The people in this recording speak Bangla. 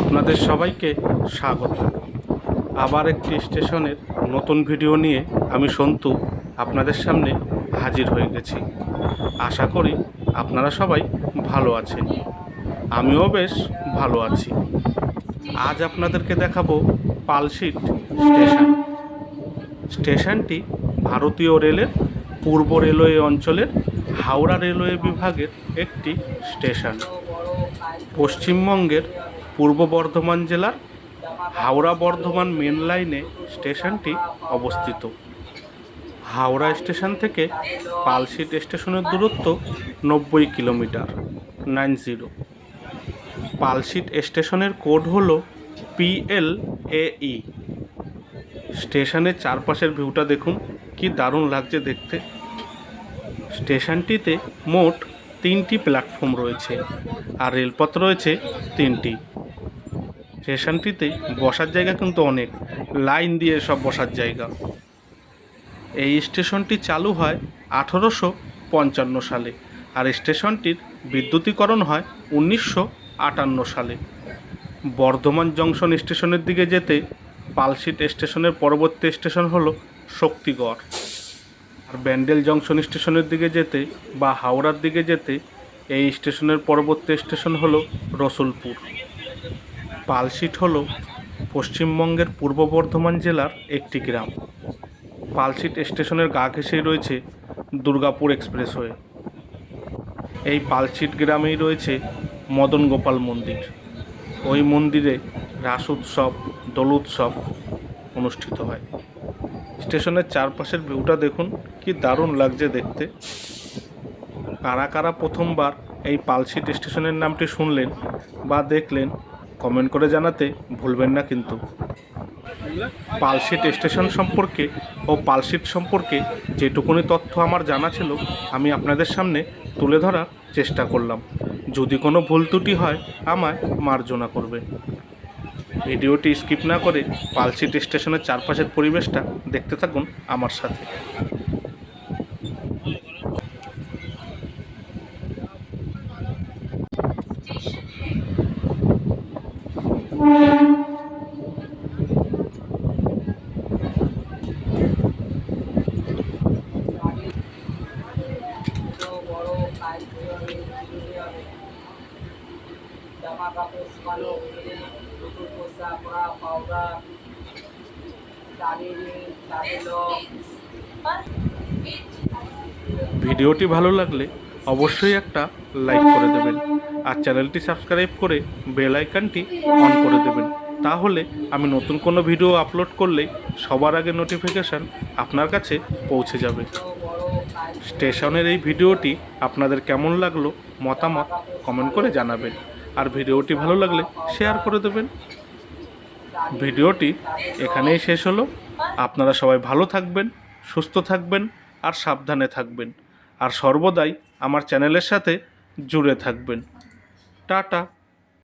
আপনাদের সবাইকে স্বাগত। আবার একটি স্টেশনের নতুন ভিডিও নিয়ে আমি সন্তু আপনাদের সামনে হাজির হয়ে গেছি। আশা করি আপনারা সবাই ভালো আছেন। আমিও বেশ ভালো আছি। আজ আপনাদেরকে দেখাবো পালশিট স্টেশন। স্টেশনটি ভারতীয় রেলের পূর্ব রেলওয়ে অঞ্চলের হাওড়া রেলওয়ে বিভাগের একটি স্টেশন। পশ্চিমবঙ্গের পূর্ব বর্ধমান জেলার হাওড়া বর্ধমান মেন লাইনে স্টেশনটি অবস্থিত। হাওড়া স্টেশন থেকে পালশিট স্টেশনের দূরত্ব নব্বই কিলোমিটার, নাইন জিরো। পালশিট স্টেশনের কোড হল পিএল এই স্টেশনের চারপাশের ভিউটা দেখুন, কি দারুণ লাগছে দেখতে। স্টেশনটিতে মোট তিনটি প্ল্যাটফর্ম রয়েছে আর রেলপথ রয়েছে তিনটি। স্টেশনটিতে বসার জায়গা কিন্তু অনেক। লাইন দিয়ে সব বসার জায়গা। এই স্টেশনটি চালু হয় আঠেরোশো পঞ্চান্ন সালে আর স্টেশনটির বিদ্যুতীকরণ হয় উনিশশো আটান্ন সালে। বর্ধমান জংশন স্টেশনের দিকে যেতে পালশিট স্টেশনের পরবর্তী স্টেশন হলো শক্তিগড়। আর ব্যান্ডেল জংশন স্টেশনের দিকে যেতে বা হাওড়ার দিকে যেতে এই স্টেশনের পরবর্তী স্টেশন হলো রসুলপুর। পালশিট হল পশ্চিমবঙ্গের পূর্ব বর্ধমান জেলার একটি গ্রাম। পালশিট স্টেশনের গা ঘেঁষেই রয়েছে দুর্গাপুর এক্সপ্রেসওয়ে। এই পালশিট গ্রামেই রয়েছে মদন গোপাল মন্দির। ওই মন্দিরে রাস উৎসব, দোল উৎসব অনুষ্ঠিত হয়। স্টেশনের চারপাশের ভিউটা দেখুন, কি দারুণ লাগছে দেখতে। কারা কারা প্রথমবার এই পালশিট স্টেশনের নামটি শুনলেন বা দেখলেন কমেন্ট করে জানাতে ভুলবেন না কিন্তু। পালশিট স্টেশন সম্পর্কে ও পালশিট সম্পর্কে যেটুকুনি তথ্য আমার জানা ছিল, আমি আপনাদের সামনে তুলে ধরার চেষ্টা করলাম। যদি কোনো ভুল ত্রুটি হয়, আমায় মার্জনা করবে। ভিডিওটি স্কিপ না করে পালশিট স্টেশনের চারপাশের পরিবেশটা দেখতে থাকুন আমার সাথে। জামা কাপড় শুকানো, নতুন পোশাক পরা, পাউডার ভিডিওটি ভালো লাগলে অবশ্যই একটা লাইক করে দেবেন আর চ্যানেলটি সাবস্ক্রাইব করে বেল আইকনটি অন করে দেবেন। তাহলে আমি নতুন কোনো ভিডিও আপলোড করলেই সবার আগে নোটিফিকেশান আপনার কাছে পৌঁছে যাবে। স্টেশনের এই ভিডিওটি আপনাদের কেমন লাগল মতামত কমেন্ট করে জানাবেন। আর ভিডিওটি ভালো লাগলে শেয়ার করে দেবেন। ভিডিওটি এখানেই শেষ হলো। আপনারা সবাই ভালো থাকবেন, সুস্থ থাকবেন আর সাবধানে থাকবেন। আর সর্বদাই আমার চ্যানেলের সাথে জুড়ে থাকবেন। টাটা।